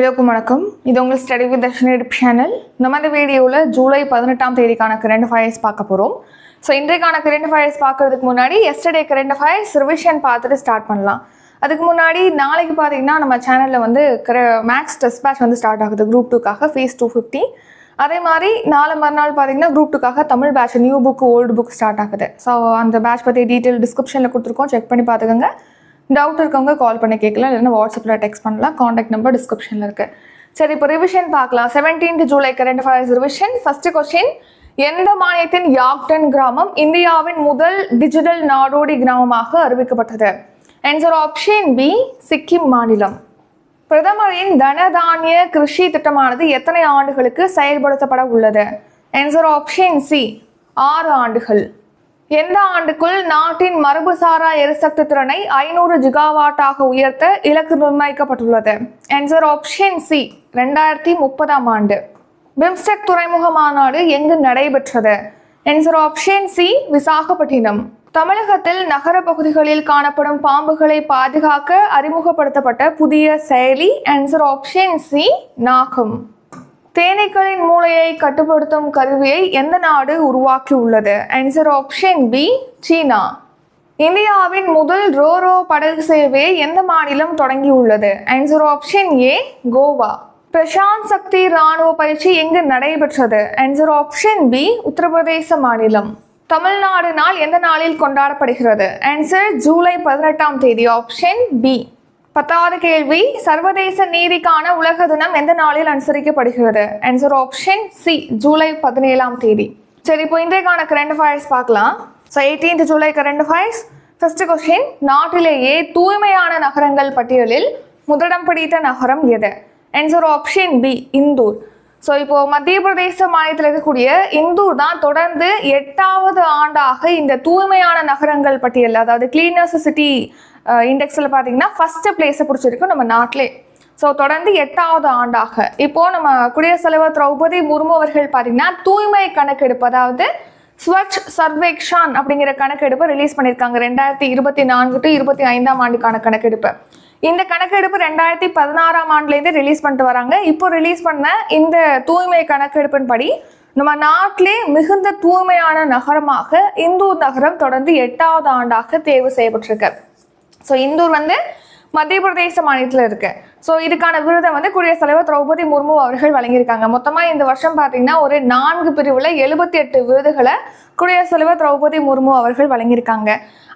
எல்லாருக்கும் வணக்கம். இது உங்கள் ஸ்டடி வித் தர்ஷன் சேனல் நம்ம இந்த வீடியோவில் ஜூலை பதினெட்டாம் தேதிக்கான கரண்ட் ஃபயர்ஸ் பார்க்க போகிறோம் ஸோ இன்றைக்கான கரண்ட் ஃபயர்ஸ் பார்க்கறதுக்கு முன்னாடி எஸ்டர்டே கரண்ட் ஃபயர்ஸ் ரிவிஷன் பார்த்துட்டு ஸ்டார்ட் பண்ணலாம். அதுக்கு முன்னாடி நாளைக்கு பார்த்தீங்கன்னா நம்ம சேனலில் வந்து மேக்ஸ் டெஸ்ட் பேட்ச் வந்து ஸ்டார்ட் ஆகுது. குரூப் டூக்காக ஃபீஸ் டூ ஃபிஃப்டி அதே மாதிரி நாளை மறுநாள் பார்த்தீங்கன்னா group டூக்காக Tamil batch new book old book start ஆகுது. ஸோ அந்த பேட்ச் பற்றி டீட்டெயில் டிஸ்கிரிப்ஷனில் கொடுத்துருக்கோம். செக் பண்ணி பார்த்துக்கோங்க. டவுட் இருக்கவங்க கால் பண்ணி கேட்கலாம். இல்லைன்னா வாட்ஸ்அப்பில் டெக்ஸ்ட் பண்ணலாம். காண்டாக்ட் நம்பர் டிஸ்கிரிப்ஷனில் இருக்கு. சரி இப்போ ரிவிஷன் பார்க்கலாம். 17th July current affairs revision first question எந்த மாநிலத்தின் யாக்டன் கிராமம் இந்தியாவின் முதல் டிஜிட்டல் நாடோடி கிராமமாக அறிவிக்கப்பட்டது? ஆன்சர் ஆப்ஷன் பி சிக்கிம் மாநிலம். பிரதமரின் தனதானிய கிருஷி திட்டமானது எத்தனை ஆண்டுகளுக்கு செயல்படுத்தப்பட உள்ளது? ஆன்சர் ஆப்ஷன் சி ஆறு ஆண்டுகள். எந்த ஆண்டுக்குள் நாட்டின் மரபுசாரா எரிசக்தி திறனை ஐநூறு ஜிகாவாட்டாக உயர்த்த இலக்கு நிர்ணயிக்கப்பட்டுள்ளது. ஆன்சர் ஆப்ஷன் சி ரெண்டாயிரத்தி முப்பதாம் ஆண்டு. பிம்ஸ்டெக் துறைமுக மாநாடு எங்கு நடைபெற்றது? Answer option C Visakhapatnam. தமிழகத்தில் நகர பகுதிகளில் காணப்படும் பாம்புகளை பாதுகாக்க அறிமுகப்படுத்தப்பட்ட புதிய செயலி. ஆன்சர் ஆப்ஷன் சி நாகம். தேனீக்களின் மூளையை கட்டுப்படுத்தும் கருவியை எந்த நாடு உருவாக்கியுள்ளது? ஆன்சர் ஆப்ஷன் பி சீனா. இந்தியாவின் முதல் ரோரோ படகு சேவையை எந்த மாநிலம் தொடங்கியுள்ளது? Answer option A Goa. Prashant Shakti ராணுவ பயிற்சி எங்கு நடைபெற்றது? ஆன்சர் ஆப்ஷன் பி உத்தரப்பிரதேச மாநிலம். தமிழ்நாடு நாள் எந்த நாளில் கொண்டாடப்படுகிறது? ஆன்சர் ஜூலை பதினெட்டாம் தேதி. ஆப்ஷன் பி பத்தாவது கேள்வி சர்வதேச நீதிக்கான உலக தினம் எந்த நாளில் அனுசரிக்கப்படுகிறது? ஆன்சர் ஆப்ஷன் சி ஜூலை பதினேழாம் தேதி. சரி இப்போ இன்றைக்கான கரண்ட் அஃபேர்ஸ் பார்க்கலாம். So eighteenth July current affairs first question நாட்டிலேயே தூய்மையான நகரங்கள் பட்டியலில் முதலிடம் பிடித்த நகரம் எது? Answer option B Indore. So இப்போ மத்திய பிரதேச மாநிலத்தில் இருக்கக்கூடிய இந்தூர் தான் தொடர்ந்து எட்டாவது ஆண்டாக இந்த தூய்மையான நகரங்கள் பட்டியல் அதாவது கிளீனர்ஸ் சிட்டி இண்டெக்ஸில் பார்த்தீங்கன்னா ஃபஸ்ட்டு பிளேஸை பிடிச்சிருக்கு நம்ம நாட்டிலே. ஸோ தொடர்ந்து எட்டாவது ஆண்டாக. இப்போ நம்ம குடியரசுத் தலைவர் திரௌபதி முர்மு அவர்கள் பார்த்தீங்கன்னா தூய்மை கணக்கெடுப்பு அதாவது ஸ்வச் சர்வேக்ஷான் அப்படிங்கிற கணக்கெடுப்பை ரிலீஸ் பண்ணியிருக்காங்க. ரெண்டாயிரத்தி இருபத்தி நான்கு டு இருபத்தி ஐந்தாம் ஆண்டுக்கான கணக்கெடுப்பு. இந்த கணக்கெடுப்பு ரெண்டாயிரத்தி பதினாறாம் ஆண்டுலேருந்து ரிலீஸ் பண்ணிட்டு வராங்க. இப்போ ரிலீஸ் பண்ண இந்த தூய்மை கணக்கெடுப்பின் படி நம்ம நாட்டிலே மிகுந்த தூய்மையான நகரமாக இந்தூர் நகரம் தொடர்ந்து எட்டாவது ஆண்டாக தேர்வு செய்யப்பட்டிருக்கு. ஸோ இந்தூர் வந்து மத்திய பிரதேச மாநிலத்தில் இருக்கு. ஸோ இதுக்கான விருதை வந்து குடியரசுத் தலைவர் திரௌபதி முர்மு அவர்கள் வழங்கியிருக்காங்க. மொத்தமாக இந்த வருஷம் பார்த்தீங்கன்னா ஒரு நான்கு பிரிவில் எழுபத்தி எட்டு விருதுகளை குடியரசுத் தலைவர் திரௌபதி முர்மு அவர்கள் வழங்கியிருக்காங்க.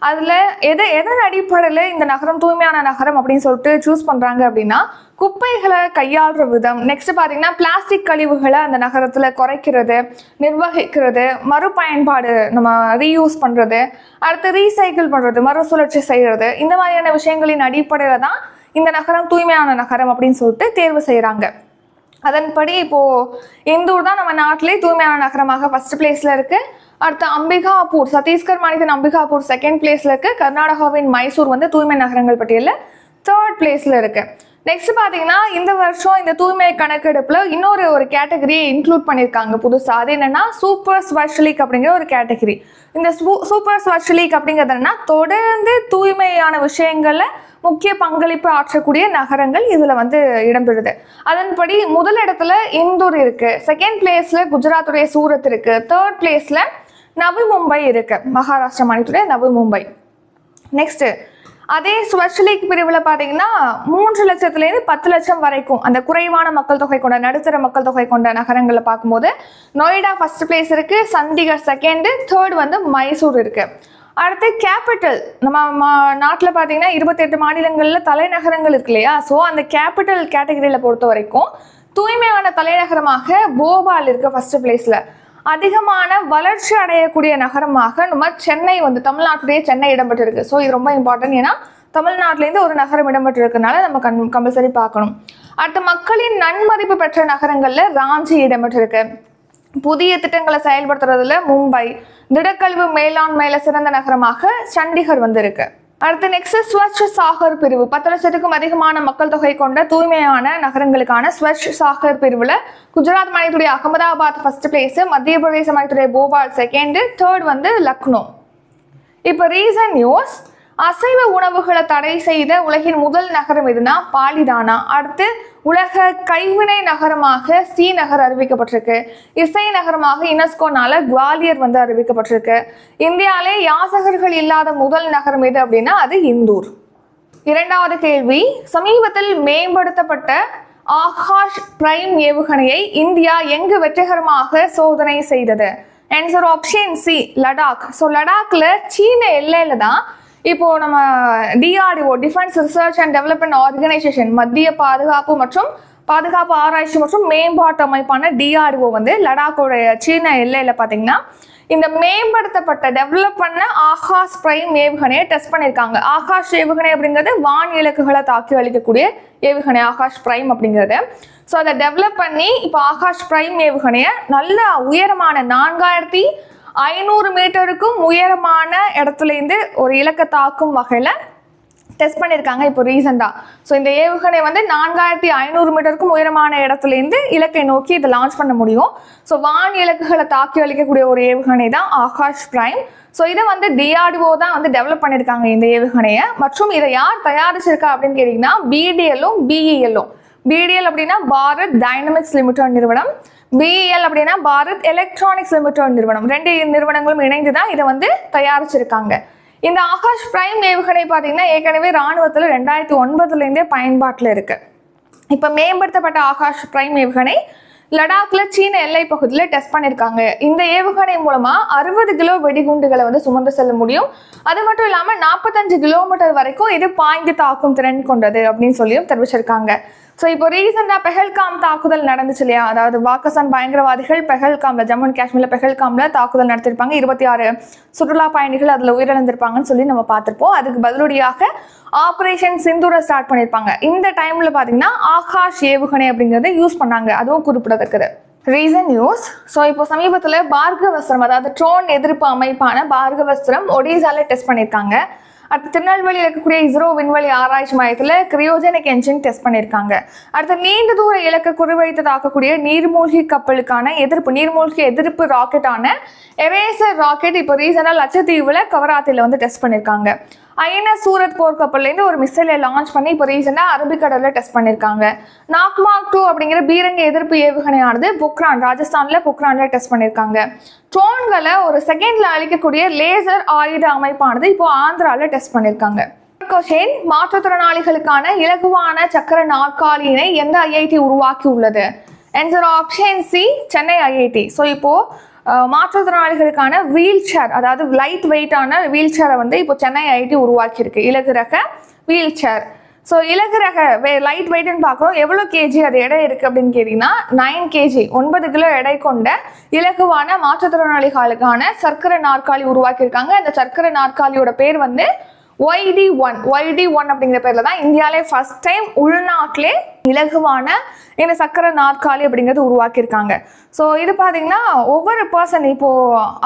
அதில் எது எதன் அடிப்படையில் இந்த நகரம் தூய்மையான நகரம் அப்படின்னு சொல்லிட்டு சூஸ் பண்ணுறாங்க அப்படின்னா குப்பைகளை கையாளுற விதம் நெக்ஸ்ட் பார்த்தீங்கன்னா பிளாஸ்டிக் கழிவுகளை அந்த நகரத்தில் குறைக்கிறது நிர்வகிக்கிறது மறுபயன்பாடு நம்ம ரீயூஸ் பண்ணுறது அடுத்து ரீசைக்கிள் பண்ணுறது மறுசுழற்சி செய்கிறது இந்த மாதிரியான விஷயங்களின் அடிப்படையில் தான் இந்த நகரம் தூய்மையான நகரம் அப்படின்னு சொல்லிட்டு தேர்வு செய்கிறாங்க அதன்படி இப்போது இந்தூர் தான் நம்ம நாட்டிலே தூய்மையான நகரமாக ஃபர்ஸ்ட் பிளேஸில் இருக்குது அடுத்து அம்பிகாபூர் சத்தீஸ்கர் மாநிலத்தின் அம்பிகாபூர் செகண்ட் பிளேஸில் இருக்குது கர்நாடகாவின் மைசூர் வந்து தூய்மை நகரங்கள் பட்டியலில் தேர்ட் பிளேஸில் இருக்குது நெக்ஸ்ட் பார்த்தீங்கன்னா இந்த வருஷம் இந்த தூய்மை கணக்கெடுப்பில் இன்னொரு ஒரு கேட்டகரியை இன்க்ளூட் பண்ணியிருக்காங்க புதுசாக அது என்னென்னா சூப்பர் ஸ்பெஷலிக் அப்படிங்கிற ஒரு கேட்டகரி இந்த சூப்பர் ஸ்பெஷலிக் அப்படிங்கிறதுனா அப்படிங்கிறது என்னன்னா தொடர்ந்து தூய்மையான விஷயங்களில் முக்கிய பங்களிப்பு ஆற்றக்கூடிய நகரங்கள் இதில் வந்து இடம்பெறுது. அதன்படி முதல் இடத்துல இந்தூர் இருக்குது செகண்ட் பிளேஸில் குஜராத்துடைய சூரத் இருக்குது தேர்ட் பிளேஸில் நவி மும்பை இருக்குது மகாராஷ்டிரா மாநிலத்துடைய நவி மும்பை. நெக்ஸ்ட்டு அதே ஸ்வச் லீக் பிரிவில் பார்த்தீங்கன்னா மூன்று லட்சத்துலேருந்து பத்து லட்சம் வரைக்கும் அந்த குறைவான மக்கள் தொகை கொண்ட நடுத்தர மக்கள் தொகை கொண்ட நகரங்களை பார்க்கும்போது நொய்டா ஃபர்ஸ்ட் பிளேஸ் இருக்கு சண்டிகர் செகண்டு தேர்ட் வந்து மைசூர் இருக்கு. அடுத்து கேபிட்டல் நம்ம நாட்டில் பார்த்தீங்கன்னா இருபத்தெட்டு மாநிலங்களில் தலைநகரங்கள் இருக்கு இல்லையா? ஸோ அந்த கேபிட்டல் கேட்டகரியில் பொறுத்த வரைக்கும் தூய்மையான தலைநகரமாக போபால் இருக்கு ஃபர்ஸ்ட் பிளேஸில் அதிகமான வளர்ச்சி அடையக்கூடிய நகரமாக நம்ம சென்னை வந்து தமிழ்நாட்டுடைய சென்னை இடம்பெற்றிருக்கு. ஸோ இது ரொம்ப இம்பார்ட்டன்ட் ஏன்னா தமிழ்நாட்டிலேருந்து ஒரு நகரம் இடம்பெற்றிருக்கனால நம்ம கண் கம்பல்சரி பார்க்கணும். அடுத்து மக்களின் நன்மதிப்பு பெற்ற நகரங்களில் ராஞ்சி இடம்பெற்றிருக்கு. புதிய திட்டங்களை செயல்படுத்துறதுல மும்பை திடக்கழிவு மேலாண்மையில சிறந்த நகரமாக சண்டிகர் வந்திருக்கு. அடுத்து நெக்ஸ்ட் ஸ்வச் சாகர் பிரிவு. பத்து லட்சத்துக்கும் அதிகமான மக்கள் தொகை கொண்ட தூய்மையான நகரங்களுக்கான ஸ்வச் சாகர் பிரிவில் குஜராத் மாநிலத்துடைய அகமதாபாத் ஃபர்ஸ்ட் பிளேஸ் மத்திய பிரதேச மாநிலத்துடைய போபால் செகண்ட் தேர்ட் வந்து லக்னோ. இப்போ ரீசன் நியூஸ் அசைவ உணவுகளை தடை செய்த உலகின் முதல் நகரம் எதுனா பாலிதானா. அடுத்து உலக கைவினை நகரமாக ஸ்ரீநகர் அறிவிக்கப்பட்டிருக்கு. இசை நகரமாக யுனெஸ்கோனால குவாலியர் வந்து அறிவிக்கப்பட்டிருக்கு. இந்தியாவிலே யாசகர்கள் இல்லாத முதல் நகரம் எது அப்படின்னா அது இந்தூர். இரண்டாவது கேள்வி சமீபத்தில் மேம்படுத்தப்பட்ட ஆகாஷ் பிரைம் ஏவுகணையை இந்தியா எங்கு வெற்றிகரமாக சோதனை செய்தது? Answer option C Ladakh so லடாக்ல சீன எல்லையில தான் இப்போ நம்ம DRDO defence research and development organisation மத்திய பாதுகாப்பு மற்றும் பாதுகாப்பு ஆராய்ச்சி மற்றும் மேம்பாட்டு அமைப்பான டிஆர்டிஓ வந்து லடாக்கோடைய சீன எல்லையில் பார்த்தீங்கன்னா இந்த மேம்படுத்தப்பட்ட டெவலப் பண்ண ஆகாஷ் பிரைம் ஏவுகணையை டெஸ்ட் பண்ணியிருக்காங்க ஆகாஷ் ஏவுகணை அப்படிங்கிறது வான் இலக்குகளை தாக்கி அளிக்கக்கூடிய ஏவுகணை ஆகாஷ் பிரைம் அப்படிங்கிறது. ஸோ அதை டெவலப் பண்ணி இப்போ ஆகாஷ் பிரைம் ஏவுகணையை நல்ல உயரமான நான்காயிரத்தி ஐநூறு மீட்டருக்கும் உயரமான இடத்துலேருந்து ஒரு இலக்கை தாக்கும் வகையில் டெஸ்ட் பண்ணியிருக்காங்க இப்போ ரீசெண்டாக ஸோ இந்த ஏவுகணை வந்து நான்காயிரத்தி ஐநூறு மீட்டருக்கும் உயரமான இடத்துலேருந்து இலக்கை நோக்கி இதை லான்ச் பண்ண முடியும். ஸோ வான் இலக்குகளை தாக்கி அளிக்கக்கூடிய ஒரு ஏவுகணை தான் ஆகாஷ் பிரைம். ஸோ இதை வந்து டிஆர்டிஓ தான் வந்து டெவலப் பண்ணியிருக்காங்க இந்த ஏவுகணையை. மற்றும் இதை யார் தயாரிச்சிருக்கா அப்படின்னு கேட்டிங்கன்னா பிடிஎல்லும் பிஇஎல்லும் பிடிஎல் அப்படின்னா பாரத் டைனமிக்ஸ் லிமிடெட் நிறுவனம். பிஇஎல் அப்படின்னா பாரத் எலக்ட்ரானிக்ஸ் லிமிடெட் நிறுவனம். ரெண்டு நிறுவனங்களும் இணைந்து தான் இதை வந்து தயாரிச்சிருக்காங்க. இந்த ஆகாஷ் பிரைம் ஏவுகணை பார்த்தீங்கன்னா ஏற்கனவே ராணுவத்தில் ரெண்டாயிரத்தி ஒன்பதுலேருந்தே பயன்பாட்டில் இருக்கு. இப்போ மேம்படுத்தப்பட்ட ஆகாஷ் பிரைம் ஏவுகணை லடாக்ல சீன எல்லை பகுதியில் டெஸ்ட் பண்ணியிருக்காங்க இந்த ஏவுகணை மூலமா அறுபது கிலோ வெடிகுண்டுகளை வந்து சுமந்து செல்ல முடியும். அது மட்டும் இல்லாமல் நாற்பத்தஞ்சு கிலோமீட்டர் வரைக்கும் இது பாய்ந்து தாக்கும் திறன் கொண்டது அப்படின்னு சொல்லியும் தெரிவிச்சிருக்காங்க. ஸோ இப்போ ரீசெண்டாக பெஹல்காம் தாக்குதல் நடந்துச்சு இல்லையா? அதாவது பாகிஸ்தான் பயங்கரவாதிகள் பெஹல்காம்ல ஜம்மு அண்ட் காஷ்மீரில் பெஹல்காம்ல தாக்குதல் நடத்திருப்பாங்க. இருபத்தி ஆறு சுற்றுலா பயணிகள் அதில் உயிரிழந்திருப்பாங்கன்னு சொல்லி நம்ம பார்த்துருப்போம். அதுக்கு பதிலடியாக ஆப்ரேஷன் சிந்தூரை ஸ்டார்ட் பண்ணியிருப்பாங்க இந்த டைமில் பார்த்தீங்கன்னா ஆகாஷ் ஏவுகணை அப்படிங்கிறத யூஸ் பண்ணாங்க. அதுவும் குறிப்பிடத்தக்கது. ரீசன் நியூஸ் ஸோ இப்போ சமீபத்தில் பார்கவஸ்திரம் அதாவது ட்ரோன் எதிர்ப்பு அமைப்பான பார்கவஸ்திரம் ஒடிசாவில் டெஸ்ட் பண்ணியிருக்காங்க அடுத்து திருநெல்வேலியில் இருக்கக்கூடிய இஸ்ரோ விண்வெளி ஆராய்ச்சி மையத்தில் கிரியோஜெனிக் என்ஜின் டெஸ்ட் பண்ணியிருக்காங்க. அடுத்து நீண்ட தூர இலக்கு குறிவைத்து தாக்கக்கூடிய நீர்மூழ்கி கப்பலுக்கான எதிர்ப்பு நீர்மூழ்கி எதிர்ப்பு ராக்கெட்டான எரேசர் ராக்கெட் இப்போ ரீசனாக லட்சத்தீவில் கவராத்தியில் வந்து டெஸ்ட் பண்ணியிருக்காங்க. ஐஎன்எஸ் சூரத் போர்க்கப்பல்லேருந்து ஒரு மிசைலை லான்ச் பண்ணி இப்போ ரீசெண்டாக அரபிக்கடலில் டெஸ்ட் பண்ணியிருக்காங்க நாக்மாக் டூ அப்படிங்கிற பீரங்க எதிர்ப்பு ஏவுகணையானது புக்ரான் ராஜஸ்தானில் புக்ரானில் டெஸ்ட் பண்ணியிருக்காங்க ட்ரோன்களை ஒரு செகண்டில் அழிக்கக்கூடிய லேசர் ஆயுத அமைப்பானது இப்போ ஆந்திராவில் டெஸ்ட் பண்ணியிருக்காங்க கொஷேன் மாற்றுத்திறனாளிகளுக்கான இலகுவான சக்கர நாற்காலியினை எந்த ஐஐடி உருவாக்கி உள்ளது answer option C Chennai IIT. So இப்போது மாற்றுத்திறனாளிகளுக்கான வீல் சேர் அதாவது லைட் வெயிட்டான வீல் சேரை வந்து இப்போ சென்னை ஐடி உருவாக்கியிருக்கு. இலகு ரக வீல் சேர் ஸோ இலகு ரக வே லைட் வெயிட்னு பார்க்குறோம். எவ்வளோ கேஜி அது எடை இருக்குது அப்படின்னு கேட்டிங்கன்னா நைன் கேஜி ஒன்பது கிலோ எடை கொண்ட இலகுவான மாற்றுத்திறனாளிகளுக்கான சர்க்கரை நாற்காலி உருவாக்கியிருக்காங்க. அந்த சர்க்கரை நாற்காலியோட பேர் வந்து ஒய்டி ஒன் ஒய்டி ஒன் அப்படிங்கிற பேர்ல தான் இந்தியாவிலே ஃபர்ஸ்ட் டைம் உள்நாட்டிலே இலகுவான இந்த சக்கர நாற்காலி அப்படிங்கிறது உருவாக்கியிருக்காங்க. ஸோ இது பார்த்தீங்கன்னா ஒவ்வொரு பர்சன் இப்போ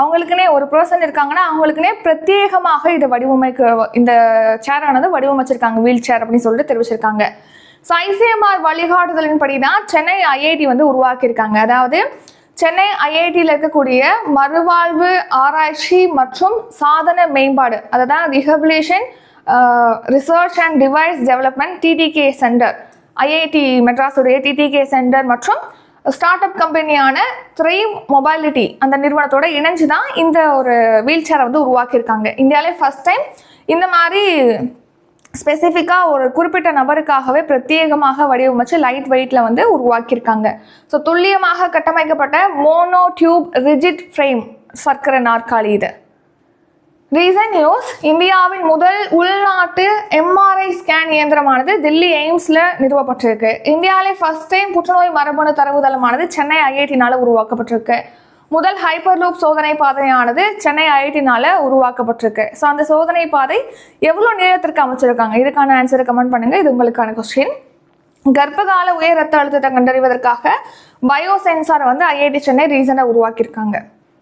அவங்களுக்குனே ஒரு பர்சன் இருக்காங்கன்னா அவங்களுக்குனே பிரத்யேகமாக இதை வடிவமைக்க இந்த சேரானது வடிவமைச்சிருக்காங்க வீல் சேர் அப்படின்னு சொல்லிட்டு தெரிவிச்சிருக்காங்க. ஸோ ஐசிஎம்ஆர் வழிகாட்டுதலின்படி தான் சென்னை ஐஐடி வந்து உருவாக்கியிருக்காங்க. அதாவது சென்னை ஐஐடியில் இருக்கக்கூடிய மறுவாழ்வு ஆராய்ச்சி மற்றும் சாதன மேம்பாடு அதுதான் rehabilitation research and device development TTK centre IIT மெட்ராஸுடைய TTK centre மற்றும் ஸ்டார்ட் அப் கம்பெனியான த்ரீ மொபைலிட்டி அந்த நிறுவனத்தோட இணைஞ்சு தான் இந்த ஒரு வீல் சேரை வந்து உருவாக்கியிருக்காங்க. இந்தியாவிலே ஃபர்ஸ்ட் டைம் இந்த மாதிரி ஸ்பெசிஃபிக்காக ஒரு குறிப்பிட்ட நபருக்காகவே பிரத்யேகமாக வடிவமைச்சு லைட் வெயிட்டில் வந்து உருவாக்கியிருக்காங்க. ஸோ துல்லியமாக கட்டமைக்கப்பட்ட மோனோ டியூப் ரிஜிட் ஃப்ரேம் சர்க்கரை நாற்காலி இது. ரீசன் நியூஸ் இந்தியாவின் முதல் உள்நாட்டு எம்ஆர்ஐ ஸ்கேன் இயந்திரமானது தில்லி எய்ம்ஸில் நிறுவப்பட்டிருக்கு. இந்தியாவிலே ஃபர்ஸ்ட் டைம் புற்றுநோய் மரபணு தரவுதளமானது சென்னை ஐஐடினால உருவாக்கப்பட்டிருக்கு. முதல் ஹைப்பர்லூப் சோதனை பாதையானது சென்னை ஐஐடினால உருவாக்கப்பட்டிருக்கு. ஸோ அந்த சோதனை பாதை எவ்வளோ நீளத்திற்கு அமைச்சிருக்காங்க? இதுக்கான ஆன்சரை கமெண்ட் பண்ணுங்க. இது உங்களுக்கான கொஸ்டின் கர்ப்பகால உயர் ரத்த அழுத்தத்தை கண்டறிவதற்காக பயோ சென்சார் வந்து ஐஐடி சென்னை ரீசனாக உருவாக்கியிருக்காங்க.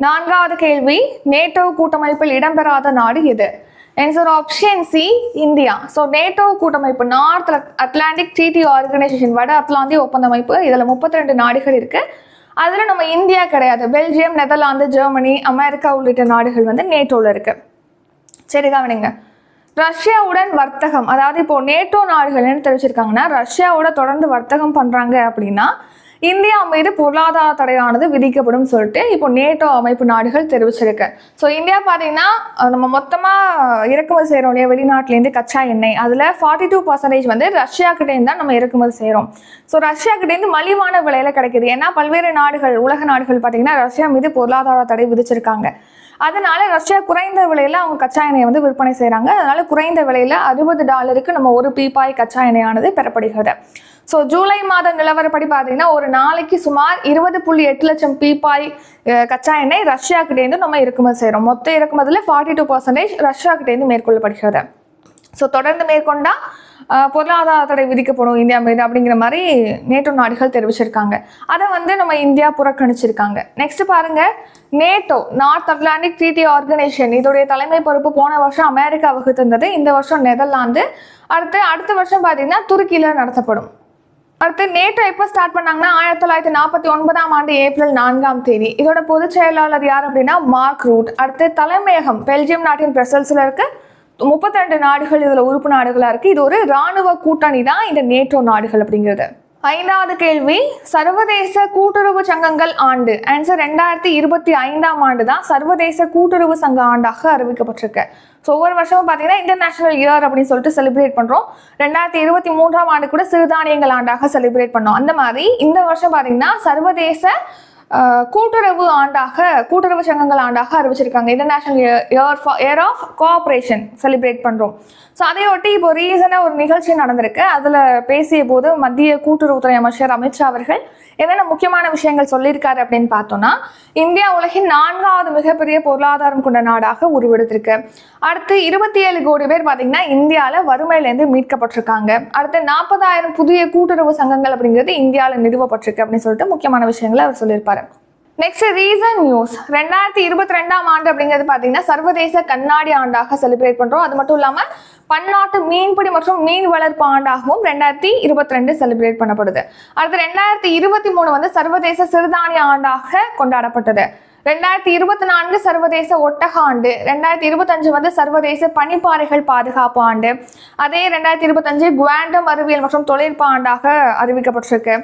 நான்காவது கேள்வி நேட்டோ கூட்டமைப்பில் இடம்பெறாத நாடு எது? Answer option C India. So NATO கூட்டமைப்பு நார்த் அட்லாண்டிக் டிடி ஆர்கனைசேஷன் வட அட்லாந்திய ஒப்பந்த அமைப்பு. இதில் முப்பத்தி ரெண்டு நாடுகள் இருக்குது அதில் நம்ம இந்தியா கிடையாது. பெல்ஜியம் நெதர்லாந்து ஜெர்மனி அமெரிக்கா உள்ளிட்ட நாடுகள் வந்து நேட்டோவில் இருக்குது சரி கவனிங்க. ரஷ்யாவுடன் வர்த்தகம் அதாவது இப்போ நேட்டோ நாடுகள் என்ன தெரிவிச்சிருக்காங்கன்னா ரஷ்யாவோட தொடர்ந்து வர்த்தகம் பண்ணுறாங்க அப்படின்னா இந்தியா மீது பொருளாதார தடையானது விதிக்கப்படும் சொல்லிட்டு இப்போ நேட்டோ அமைப்பு நாடுகள் தெரிவிச்சிருக்கு. ஸோ இந்தியா பார்த்தீங்கன்னா நம்ம மொத்தமாக இறக்குமதி செய்கிறோம் இல்லையா? வெளிநாட்டிலேருந்து கச்சா எண்ணெய். அதில் ஃபார்ட்டி டூ பர்சன்டேஜ் வந்து ரஷ்யா கிட்டேருந்து தான் நம்ம இறக்குமதி செய்கிறோம் ஸோ ரஷ்யா கிட்டேருந்து மலிவான விலையில கிடைக்குது. ஏன்னா பல்வேறு நாடுகள் உலக நாடுகள் பார்த்தீங்கன்னா ரஷ்யா மீது பொருளாதார தடை விதிச்சிருக்காங்க. அதனால ரஷ்யா குறைந்த விலையில அவங்க கச்சா எண்ணெயை வந்து விற்பனை செய்கிறாங்க அதனால குறைந்த விலையில அறுபது டாலருக்கு நம்ம ஒரு பீப்பாய் கச்சா எண்ணெயானது பெறப்படுகிறது. ஸோ ஜூலை மாத நிலவரப்படி பார்த்தீங்கன்னா ஒரு நாளைக்கு சுமார் இருபது புள்ளி எட்டு லட்சம் பீப்பாய் கச்சா எண்ணெய் ரஷ்யா கிட்டேருந்து நம்ம இறக்குமதி செய்கிறோம் மொத்த இறக்குமதியில் ஃபார்ட்டி டூ பர்சன்டேஜ் ரஷ்யா கிட்டேருந்து மேற்கொள்ளப்படுகிறது. ஸோ தொடர்ந்து மேற்கொண்டால் பொருளாதார தடை விதிக்கப்படும் இந்தியா மீது அப்படிங்கிற மாதிரி நேட்டோ நாடுகள் தெரிவிச்சிருக்காங்க. அதை வந்து நம்ம இந்தியா புறக்கணிச்சிருக்காங்க. நெக்ஸ்ட் பாருங்க. NATO north atlantic treaty organisation. இதோடைய தலைமை பொறுப்பு போன வருஷம் அமெரிக்கா வகுத்திருந்தது. இந்த வருஷம் நெதர்லாந்து. அடுத்து அடுத்த வருஷம் பார்த்தீங்கன்னா துருக்கியில் நடத்தப்படும். அடுத்து நேட்டோ எப்போ ஸ்டார்ட் பண்ணாங்கன்னா ஆயிரத்தி தொள்ளாயிரத்தி நாற்பத்தி ஒன்பதாம் ஆண்டு ஏப்ரல் நான்காம் தேதி. இதோட பொதுச் செயலாளர் யார் அப்படின்னா மார்க் ரூட். அடுத்து தலைமையகம் பெல்ஜியம் நாட்டின் பிரசல்ஸில் இருக்குது முப்பத்தி ரெண்டு நாடுகள் இதில் உறுப்பு நாடுகளாக இருக்குது இது ஒரு இராணுவ கூட்டணி தான் இந்த நேட்டோ நாடுகள் அப்படிங்கிறது. ஐந்தாவது கேள்வி சர்வதேச கூட்டுறவு சங்கங்கள் ஆண்டு. ஆன்சர் ரெண்டாயிரத்தி இருபத்தி ஐந்தாம் ஆண்டு தான் சர்வதேச கூட்டுறவு சங்க ஆண்டாக அறிவிக்கப்பட்டிருக்கு. ஸோ ஒவ்வொரு வருஷமும் பார்த்தீங்கன்னா இன்டர்நேஷனல் இயர் அப்படின்னு சொல்லிட்டு செலிப்ரேட் பண்ணுறோம் ரெண்டாயிரத்தி இருபத்தி மூன்றாம் ஆண்டு கூட சிறுதானியங்கள் ஆண்டாக செலிப்ரேட் பண்ணோம். அந்த மாதிரி இந்த வருஷம் பார்த்தீங்கன்னா சர்வதேச கூட்டுறவு ஆண்டாக கூட்டுறவு சங்கங்கள் ஆண்டாக அறிவிச்சிருக்காங்க. International year year of cooperation celebrate பண்ணுறோம் ஸோ அதையொட்டி இப்போ ரீசனாக ஒரு நிகழ்ச்சி நடந்திருக்கு. அதில் பேசிய போது மத்திய கூட்டுறவுத்துறை அமைச்சர் அமித்ஷா அவர்கள் என்னென்ன முக்கியமான விஷயங்கள் சொல்லியிருக்காரு அப்படின்னு பார்த்தோம்னா இந்தியா உலகின் நான்காவது மிகப்பெரிய பொருளாதாரம் கொண்ட நாடாக உருவெடுத்திருக்கு. அடுத்து இருபத்தி ஏழு கோடி பேர் பார்த்தீங்கன்னா இந்தியாவில் வறுமையிலேருந்து மீட்கப்பட்டிருக்காங்க. அடுத்து நாற்பதாயிரம் புதிய கூட்டுறவு சங்கங்கள் அப்படிங்கிறது இந்தியாவில் நிறுவப்பட்டிருக்கு அப்படின்னு சொல்லிட்டு முக்கியமான விஷயங்களை அவர் சொல்லியிருப்பாரு. நெக்ஸ்ட் ரீசன் நியூஸ் ரெண்டாயிரத்தி இருபத்தி ரெண்டாம் ஆண்டு அப்படிங்கிறது பார்த்தீங்கன்னா சர்வதேச கண்ணாடி ஆண்டாக செலிப்ரேட் பண்றோம். அது மட்டும் இல்லாமல் பன்னாட்டு மீன்பிடி மற்றும் மீன் வளர்ப்பு ஆண்டாகவும் ரெண்டாயிரத்தி இருபத்தி ரெண்டு செலிப்ரேட் பண்ணப்படுது. அடுத்து ரெண்டாயிரத்தி இருபத்தி மூணு வந்து சர்வதேச சிறுதானிய ஆண்டாக கொண்டாடப்பட்டது. ரெண்டாயிரத்தி இருபத்தி நான்கு சர்வதேச ஒட்டக ஆண்டு ரெண்டாயிரத்தி இருபத்தஞ்சு வந்து சர்வதேச பனிப்பாறைகள் பாதுகாப்பு ஆண்டு அதே ரெண்டாயிரத்தி இருபத்தஞ்சு குவாண்டம் அறிவியல் மற்றும் தொழில்நுட்ப ஆண்டாக அறிவிக்கப்பட்டிருக்கு.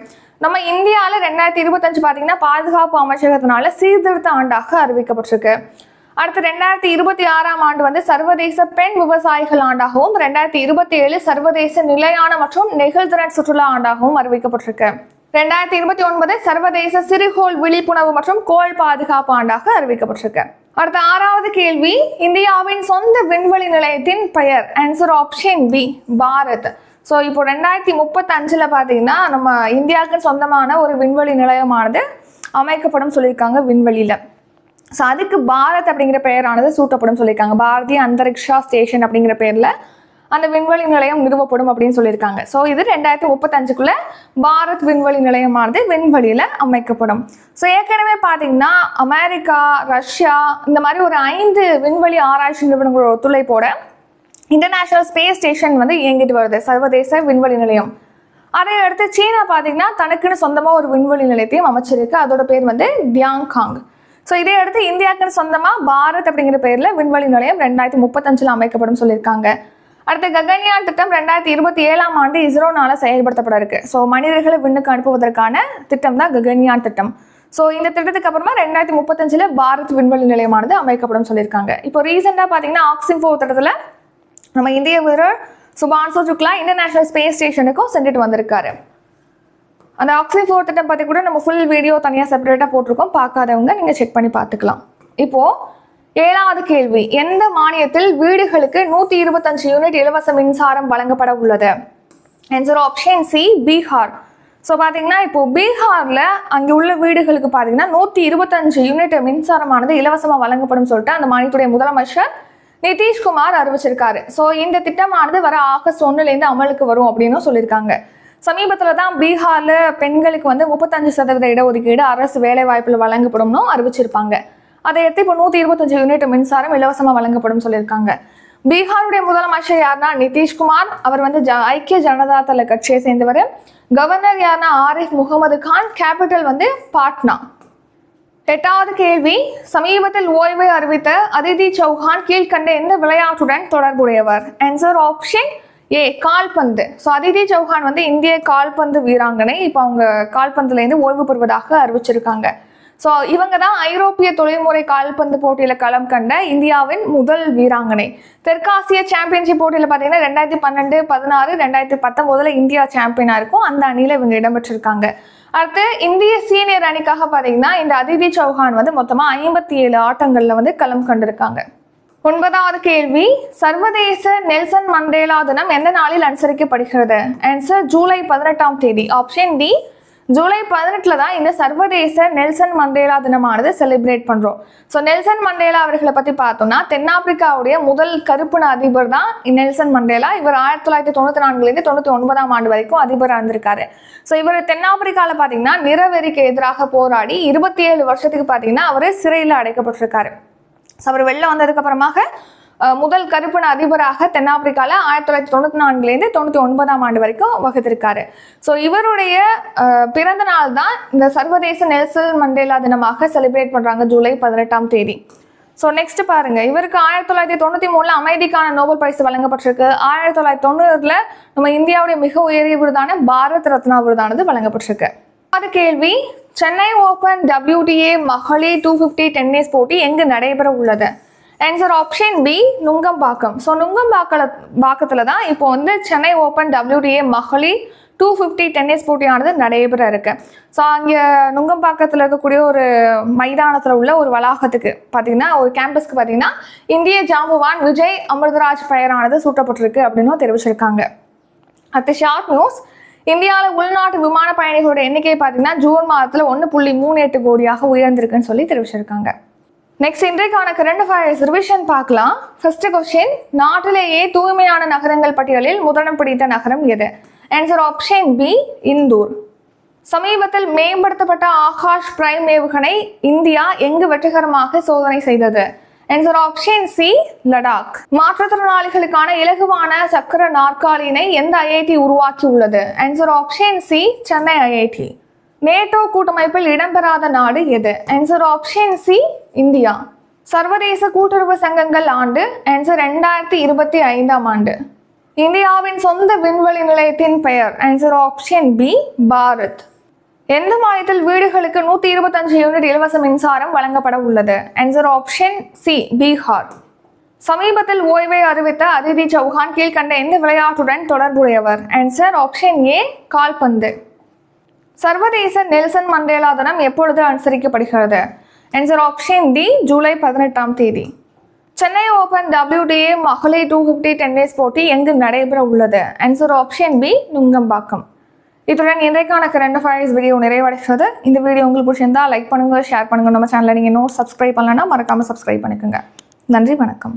நம்ம இந்தியாவில் ரெண்டாயிரத்தி இருபத்தஞ்சு பார்த்தீங்கன்னா பாதுகாப்பு அமைச்சகத்தினால சீர்திருத்த ஆண்டாக அறிவிக்கப்பட்டிருக்கு. அடுத்து ரெண்டாயிரத்தி இருபத்தி ஆறாம் ஆண்டு வந்து சர்வதேச பெண் விவசாயிகள் ஆண்டாகவும் ரெண்டாயிரத்தி இருபத்தி ஏழு சர்வதேச நிலையான மற்றும் நெகிழ்திறன் சுற்றுலா ஆண்டாகவும் அறிவிக்கப்பட்டிருக்கு. ரெண்டாயிரத்தி இருபத்தி ஒன்பது சர்வதேச சிறுகோள் விழிப்புணர்வு மற்றும் கோள் பாதுகாப்பு ஆண்டாக அறிவிக்கப்பட்டிருக்கு. அடுத்த ஆறாவது கேள்வி இந்தியாவின் சொந்த விண்வெளி நிலையத்தின் பெயர் answer option B Bharat. So இப்போ ரெண்டாயிரத்தி முப்பத்தஞ்சில் பார்த்தீங்கன்னா நம்ம இந்தியாவுக்கு சொந்தமான ஒரு விண்வெளி நிலையமானது அமைக்கப்படும் சொல்லியிருக்காங்க விண்வெளியில். ஸோ அதுக்கு பாரத் அப்படிங்கிற பெயரானது சூட்டப்படும் சொல்லியிருக்காங்க. பாரதிய அந்தரிக்ஷா ஸ்டேஷன் அப்படிங்கிற பேரில் அந்த விண்வெளி நிலையம் நிறுவப்படும் அப்படின்னு சொல்லியிருக்காங்க. ஸோ இது ரெண்டாயிரத்தி முப்பத்தஞ்சுக்குள்ள பாரத் விண்வெளி நிலையமானது விண்வெளியில் அமைக்கப்படும். ஸோ ஏற்கனவே பார்த்தீங்கன்னா அமெரிக்கா ரஷ்யா இந்த மாதிரி ஒரு ஐந்து விண்வெளி ஆராய்ச்சி நிறுவனங்களோட ஒத்துழைப்போட இன்டர்நேஷனல் ஸ்பேஸ் ஸ்டேஷன் வந்து இயங்கிட்டு வருது. சர்வதேச விண்வெளி நிலையம். அதை அடுத்து சீனா பார்த்தீங்கன்னா தனக்குன்னு சொந்தமாக ஒரு விண்வெளி நிலையத்தையும் அமைச்சிருக்கு. அதோட பேர் வந்து டியாங்காங் ஸோ இதே அடுத்து இந்தியாவுக்குன்னு சொந்தமாக பாரத் அப்படிங்கிற பேரில் விண்வெளி நிலையம் ரெண்டாயிரத்தி முப்பத்தஞ்சில் அமைக்கப்படும் சொல்லியிருக்காங்க. அடுத்து ககன்யான் திட்டம் ரெண்டாயிரத்தி இருபத்தி ஏழாம் ஆண்டு இஸ்ரோனால செயல்படுத்தப்பட இருக்கு ஸோ மனிதர்களை விண்ணுக்கு அனுப்புவதற்கான திட்டம் தான் ககன்யான் திட்டம். ஸோ இந்த திட்டத்துக்கு அப்புறமா ரெண்டாயிரத்தி முப்பத்தஞ்சில் பாரத் விண்வெளி நிலையமானது அமைக்கப்படும் சொல்லியிருக்காங்க. இப்போ ரீசெண்டாக பார்த்தீங்கன்னா ஆக்சிம்போ திட்டத்தில் நம்ம இந்திய வீரர் சுபான்சு சுக்லா இன்டர்நேஷனல் ஸ்பேஸ் ஸ்டேஷனுக்கும் சென்றுட்டு வந்திருக்காரு. அந்த ஆக்சிஜன் ஃபோர் திட்டம் பற்றி கூட நம்ம ஃபுல் வீடியோ தனியாக செப்பரேட்டாக போட்டிருக்கோம். பார்க்காதவங்க நீங்கள் செக் பண்ணி பார்த்துக்கலாம். இப்போது ஏழாவது கேள்வி. எந்த மானியத்தில் வீடுகளுக்கு நூற்றி இருபத்தஞ்சு யூனிட் இலவச மின்சாரம் வழங்கப்பட உள்ளது? Answer option C Bihar. So பார்த்தீங்கன்னா இப்போது பீகாரில் அங்கே உள்ள வீடுகளுக்கு பார்த்தீங்கன்னா நூற்றி இருபத்தஞ்சு யூனிட் மின்சாரமானது இலவசமாக வழங்கப்படும் சொல்லிட்டு அந்த மாநிலத்துடைய முதலமைச்சர் நிதிஷ்குமார் அறிவிச்சிருக்காரு. ஸோ இந்த திட்டமானது வர ஆகஸ்ட் ஒன்றுலேருந்து அமலுக்கு வரும் அப்படின்னு சொல்லியிருக்காங்க சமீபத்தில் தான் பீகாரில் பெண்களுக்கு வந்து முப்பத்தஞ்சு சதவீத இடஒதுக்கீடு அரசு வேலை வாய்ப்பில் வழங்கப்படும்னு அறிவிச்சிருப்பாங்க. அதை எடுத்து இப்போ நூற்றி இருபத்தஞ்சு யூனிட் மின்சாரம் இலவசமாக வழங்கப்படும் சொல்லியிருக்காங்க பீகாருடைய முதலமைச்சர் யாருன்னா நிதிஷ்குமார். அவர் வந்து ஜ ஐக்கிய ஜனதா தள கட்சியை சேர்ந்தவர். கவர்னர் யாருன்னா ஆரிஃப் முகமது கான். கேபிட்டல் வந்து பாட்னா. எட்டாவது கேள்வி சமீபத்தில் ஓய்வை அறிவித்த அதிதி சௌஹான் கீழ்கண்ட எந்த விளையாட்டுடன் தொடர்புடையவர் ஆன்சர் ஆப்ஷன் ஏ கால்பந்து ஸோ அதிதி சௌஹான் வந்து இந்திய கால்பந்து வீராங்கனை இப்போ அவங்க கால்பந்துலேருந்து ஓய்வு பெறுவதாக அறிவிச்சிருக்காங்க ஸோ இவங்க தான் ஐரோப்பிய தொழில்முறை கால்பந்து போட்டியில் களம் கண்ட இந்தியாவின் முதல் வீராங்கனை தெற்காசிய சாம்பியன்ஷிப் போட்டியில் பார்த்தீங்கன்னா ரெண்டாயிரத்தி பன்னெண்டு பதினாறு ரெண்டாயிரத்தி பத்தொம்போதில் இந்தியா சாம்பியனாக இருக்கும் அந்த அணியில் இவங்க இடம்பெற்றிருக்காங்க அடுத்து இந்திய சீனியர் அணிக்காக பார்த்தீங்கன்னா இந்த அதிதி சௌஹான் வந்து மொத்தமாக ஐம்பத்தி ஏழு ஆட்டங்களில் வந்து களம் கண்டிருக்காங்க. ஒன்பதாவது கேள்வி சர்வதேச நெல்சன் மண்டேலா தினம் எந்த நாளில் அனுசரிக்கப்படுகிறது? ஆன்சர் ஜூலை பதினெட்டாம் தேதி. ஆப்ஷன் டி ஜூலை பதினெட்டில் தான் இந்த சர்வதேச நெல்சன் மண்டேலா தினமானது செலிப்ரேட் பண்ணுறோம் ஸோ நெல்சன் மண்டேலா அவர்களை பற்றி பார்த்தோம்னா தென்னாப்பிரிக்காவுடைய முதல் கருப்பின அதிபர் தான் நெல்சன் மண்டேலா. இவர் ஆயிரத்தி தொள்ளாயிரத்தி தொண்ணூற்றி நான்குலேருந்து தொண்ணூற்றி ஒன்பதாம் ஆண்டு வரைக்கும் அதிபராக இருந்திருக்காரு. ஸோ இவர் தென்னாப்பிரிக்காவில் பார்த்தீங்கன்னா நிறவெறிக்கு எதிராக போராடி இருபத்தி ஏழு வருஷத்துக்கு பார்த்தீங்கன்னா அவர் சிறையில் அடைக்கப்பட்டிருக்காரு. ஸோ அவர் வெளில வந்ததுக்கு அப்புறமாக முதல் கருப்பின அதிபராக தென்னாப்பிரிக்காவில் ஆயிரத்தி தொள்ளாயிரத்தி தொண்ணூற்றி நான்குலேருந்து தொண்ணூற்றி ஒன்பதாம் ஆண்டு வரைக்கும் வகுத்திருக்காரு. ஸோ இவருடைய பிறந்த நாள் தான் இந்த சர்வதேச நெல்சல் மண்டேலா தினமாக செலிப்ரேட் பண்ணுறாங்க ஜூலை பதினெட்டாம் தேதி. ஸோ நெக்ஸ்ட் பாருங்க. இவருக்கு ஆயிரத்தி தொள்ளாயிரத்தி தொண்ணூற்றி மூணில் அமைதிக்கான நோபல் பரிசு வழங்கப்பட்டிருக்கு. ஆயிரத்தி தொள்ளாயிரத்தி தொண்ணூறில் நம்ம இந்தியாவுடைய மிக உயரிய விருதான பாரத் ரத்னா விருதானது வழங்கப்பட்டிருக்கு. அது கேள்வி. சென்னை ஓபன் டபிள்யூடிஏ மகளிர் டூ ஃபிஃப்டி டென்னிஸ் போட்டி எங்கு நடைபெற உள்ளது? Answer option B Nungambakkam so நுங்கம்பாக்கல பாக்கத்தில் தான் இப்போ வந்து சென்னை ஓப்பன் டபிள்யூடிஏ மகளிர் டூ ஃபிஃப்டி டென்னிஸ் போட்டியானது நடைபெற இருக்கு. ஸோ அங்கே நுங்கம்பாக்கத்தில் இருக்கக்கூடிய ஒரு மைதானத்தில் உள்ள ஒரு வளாகத்துக்கு பார்த்தீங்கன்னா ஒரு கேம்பஸ்க்கு பார்த்தீங்கன்னா இந்திய ஜாம்புவான் விஜய் அமிர்தராஜ் பெயரானது சூட்டப்பட்டிருக்கு அப்படின்னு தெரிவிச்சிருக்காங்க. அடுத்த ஷார்ட் நியூஸ் இந்தியாவில் உள்நாட்டு விமான பயணிகளோட எண்ணிக்கை பார்த்தீங்கன்னா ஜூன் மாதத்தில் ஒன்று புள்ளி மூணு எட்டு கோடியாக உயர்ந்திருக்குன்னு சொல்லி தெரிவிச்சிருக்காங்க. நெக்ஸ்ட் இன்றைக்கான கரண்ட் அஃபேர்ஸ் ரிவிஷன் பார்க்கலாம். ஃபர்ஸ்ட் கொஸ்டின் நாட்டிலேயே தூய்மையான நகரங்கள் பட்டியலில் முதலிடம் பிடித்த நகரம் எது? Answer option B Indore. சமீபத்தில் மேம்படுத்தப்பட்ட ஆகாஷ் பிரைம் ஏவுகணை இந்தியா எங்கு வெற்றிகரமாக சோதனை செய்தது? Answer option C Ladakh. மாற்றுத்திறனாளிகளுக்கான இலகுவான சக்கர நாற்காலியினை எந்த ஐஐடி உருவாக்கி உள்ளது answer option C Chennai IIT NATO கூட்டமைப்பில் இடம்பெறாத நாடு எது? Answer option C India. சர்வதேச கூட்டுறவு சங்கங்கள் ஆண்டு ஆன்சர் ரெண்டாயிரத்தி இருபத்தி ஐந்தாம் ஆண்டு. இந்தியாவின் சொந்த விண்வெளி நிலையத்தின் பெயர் ஆன்சர் ஆப்ஷன் பி பாரத். எந்த மாநிலத்தில் வீடுகளுக்கு நூற்றி இருபத்தஞ்சு யூனிட் இலவச மின்சாரம் வழங்கப்பட உள்ளது? Answer option C Bihar. சமீபத்தில் ஓய்வை அறிவித்த அதிதி சௌஹான் கீழ்கண்ட எந்த விளையாட்டுடன் தொடர்புடையவர்? ஆன்சர் ஆப்ஷன் ஏ கால்பந்து. சர்வதேச நெல்சன் மண்டேலா தினம் எப்பொழுது அனுசரிக்கப்படுகிறது? ஆன்சர் ஆப்ஷன் டி ஜூலை பதினெட்டாம் தேதி. சென்னை ஓபன் டபிள்யூடிஏ மகளிர் டூ ஃபிஃப்டி டென்னிஸ் போட்டி எங்கு நடைபெற உள்ளது? Answer option B Nungambakkam. இத்துடன் இன்றைக்கான கரண்ட் அஃபேர்ஸ் வீடியோ நிறைவடைகிறது. இந்த வீடியோ உங்களுக்கு பிடிச்சிருந்தா லைக் பண்ணுங்கள் ஷேர் பண்ணுங்க. நம்ம சேனலை நீங்கள் இன்னும் சப்ஸ்கிரைப் பண்ணலன்னா மறக்காமல் சப்ஸ்கிரைப் பண்ணிக்கோங்க. நன்றி வணக்கம்.